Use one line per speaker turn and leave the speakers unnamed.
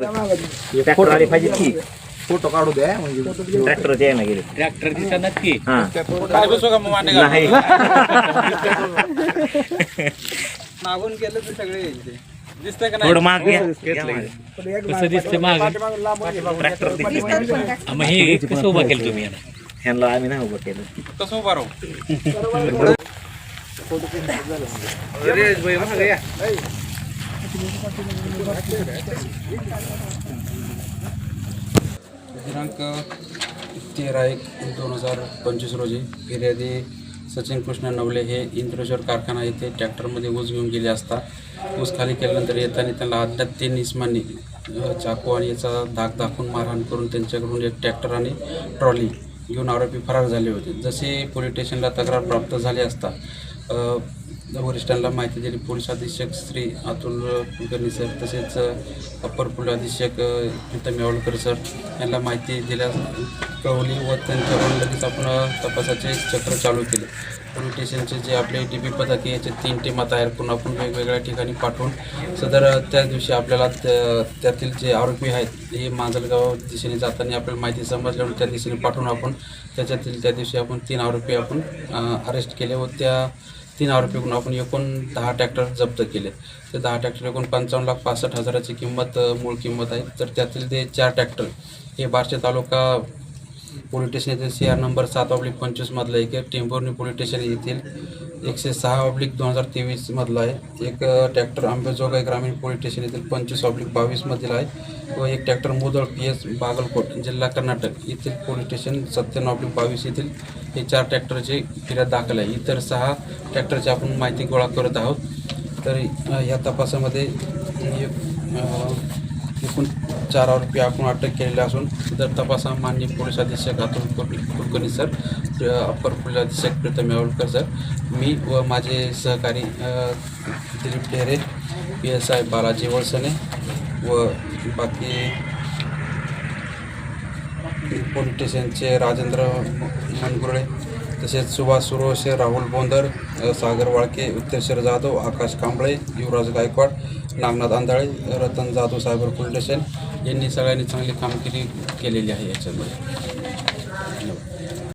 Tractor
photo काढू द्या म्हणजे
ट्रॅक्टर ते ना गेले.
ट्रॅक्टर दिसत नक्की. काय बसू का मग
मागून गेलं तर सगळे
थोडं माग. घ्या.
कसं माग.
ट्रॅक्टर.
मग हे कसं उभा केलं तुम्ही याला?
ह्यांना आम्ही नाही उभं केलं.
कसं उभा राहू?
दिनांक तेरा एक दोन हजार पंचवीस रोजी फिर्यादी सचिन कृष्ण नवले हे इंद्रेश्वर कारखाना येथे ट्रॅक्टरमध्ये ऊस घेऊन गेले असता. ऊस खाली केल्यानंतर येताना त्यांना अद्याप तीन इस्मांनी चाकू आणि याचा धाक दाखवून मारहाण करून त्यांच्याकडून एक ट्रॅक्टर आणि ट्रॉली घेऊन आरोपी फरार झाले होते. जसे पोलीस स्टेशनला तक्रार प्राप्त झाली असता वरिष्ठांना माहिती दिली. पोलीस अधीक्षक श्री अतुल कुलकर्णी सर तसेच अप्पर पोलीस अधीक्षक प्रीतम यावलकर सर यांना माहिती दिल्या कळवली व त्यांच्याकडून लगेच आपण तपासाचे चक्र चालू केले. पोलीस स्टेशनचे जे आपले डी पी पथके याचे तीन टीमा तयार करून आपण वेगवेगळ्या ठिकाणी पाठवून सदर त्या दिवशी आपल्याला त्या- त्यातील जे आरोपी आहेत हे मांजलगाव दिशेने जाताना आपल्याला माहिती समजल्यामुळे त्या दिशेने पाठवून आपण त्याच्यातील त्या दिवशी आपण तीन आरोपी आपण अरेस्ट केले व त्या तीन आरोपीकडून आपण एकूण दहा ट्रॅक्टर जप्त केले. ते दहा ट्रॅक्टर एकूण पंचावन्न लाख पासष्ट हजाराची किंमत मूळ किंमत आहे. तर त्यातील ते चार ट्रॅक्टर हे बार्शी तालुका पोलीस स्टेशन येथील सी आर नंबर सात ऑब्लिक पंचवीसमधलं एक आहे. टेंभुर्णी पोलीस स्टेशन येथील एकशे सहा ऑब्लिक दोन हजार तेवीसमधलं आहे. एक ट्रॅक्टर आंबेजोगाई ग्रामीण पोलीस स्टेशन येथील पंचवीस ऑब्लिक बावीसमधील आहे. व एक tractor Mudhol P S Bagalkot जिल्हा कर्नाटक येथील पोलीस स्टेशन सत्त्याण्णव बावीस येथील हे चार ट्रॅक्टरचे फिर्याद दाखल आहे. इतर सहा ट्रॅक्टरची आपण माहिती गोळा करत आहोत. तर ह्या या तपासामध्ये एकूण चार आरोपी आपण अटक केलेले असून तर तपासा माननीय पोलीस अधीक्षक Atul Kulkarni sir upper police अधीक्षक प्रीतम यावलकर सर मी व माझे सहकारी Dilip Dhere P S I Balaji Valsane व बाकी पोलीस स्टेशनचे राजेंद्र मनगुरळे तसेच Subhash Suroshe Rahul Bondar Sagar Walke Utteshwar Jadhav Akash Kamble Yuvraj Gaikwad Nagnath Andhale Ratan Jadhav cyber police station यांनी सगळ्यांनी चांगली कामगिरी केलेली आहे याच्यामध्ये.